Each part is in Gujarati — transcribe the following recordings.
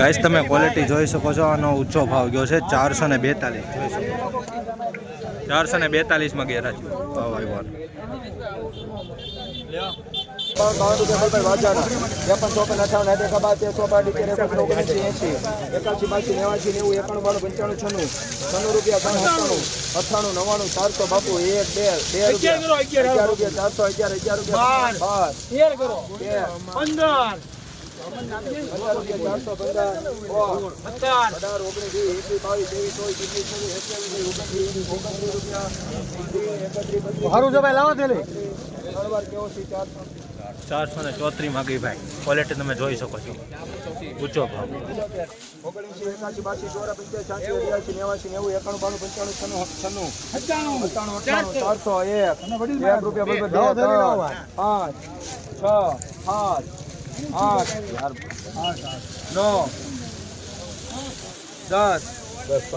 ગાઈસ તમે ક્વોલિટી જોઈ શકો છો આનો ઊંચો ભાવ ગયો છે ચારસો ને બેતાલીસ જોઈ શકો ચારસો ને બેતાલીસમાં ગેરાજ ભાવ આવ્યો બાવન રૂપિયા બોલ ભાઈ વાજાના ત્રેપન ચોપન અઠાવન આઠ એક બાર તેર ચોપન અઢી તેર એકત્રીસ ઓગણસી એંસી એકાસી બાસી નેવાસી નેવું એકાણું પંચાણું છન્નું છન્નું રૂપિયા ત્રણ સત્તાણું અઠ્ઠાણું નવ્વાણું ચારસો બાપુ એક બે બે અગિયાર અગિયાર રૂપિયા બાર તેર પંદર ઓગણીસ સારું ભાઈ લાવો ચારસો ને ચોત્રી માં ગઈ ભાઈ ક્વોલિટી તમે જોઈ શકો છો ઊંચો ભાવ ઓગણએંસી એકાસી બાસી ચોરા પંચ્યાસી અઠ્યાસી નેવાસી નેવું એકાણું બાણું પંચાણું છન્નું છન્નું અઠ્ઠાણું ચારસો એક એક રૂપિયા પાંચ છ સાત આઠ નવ દસ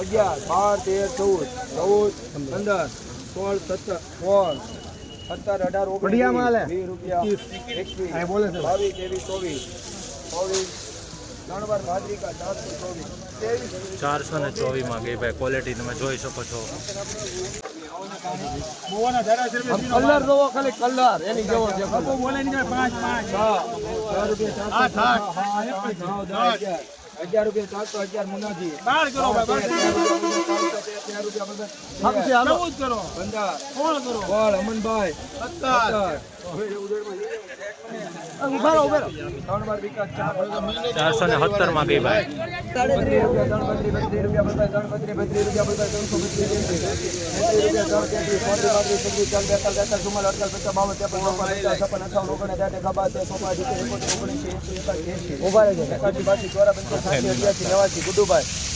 અગિયાર બાર તેર ચૌદ ચૌદ પંદર સોળ સત્તર સોળ સત્તર અઢાર. ઓગણીસ વીસ રૂપિયા એકવીસ. અહીં બોલે છે. બાવીસ ત્રેવીસ ચોવીસ ચોવીસ ચારસો ને ચોવીસમાં ગઈ ભાઈ ક્વોલિટી તમે જોઈ શકો છો. કલર જોવો ખાલી કલર એની જેવો છે. અગિયાર રૂપિયા ચારસો અગિયાર. મુનાજી. સારું કરો હાલો. પંદર સોળ અમનભાઈ. સત્તર. ઊભા રહો, ત્રણ ચારસો ને સત્તરમાં ગઈ ભાઈ. ત્રણ ત્રણ ત્રણ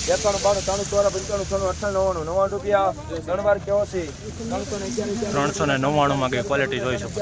એકાણું બાણું ત્રાણું ચોરા પંચાણું છન્નું અઠ્ઠાણું નવ્વાણું નવ્વાણું રૂપિયા ત્રણ વાર કેવો છે ત્રણસો ને અગિયાર ત્રણસો ને નવ્વાણુંમાં ગઈ ક્વોલિટી જોઈ શકો.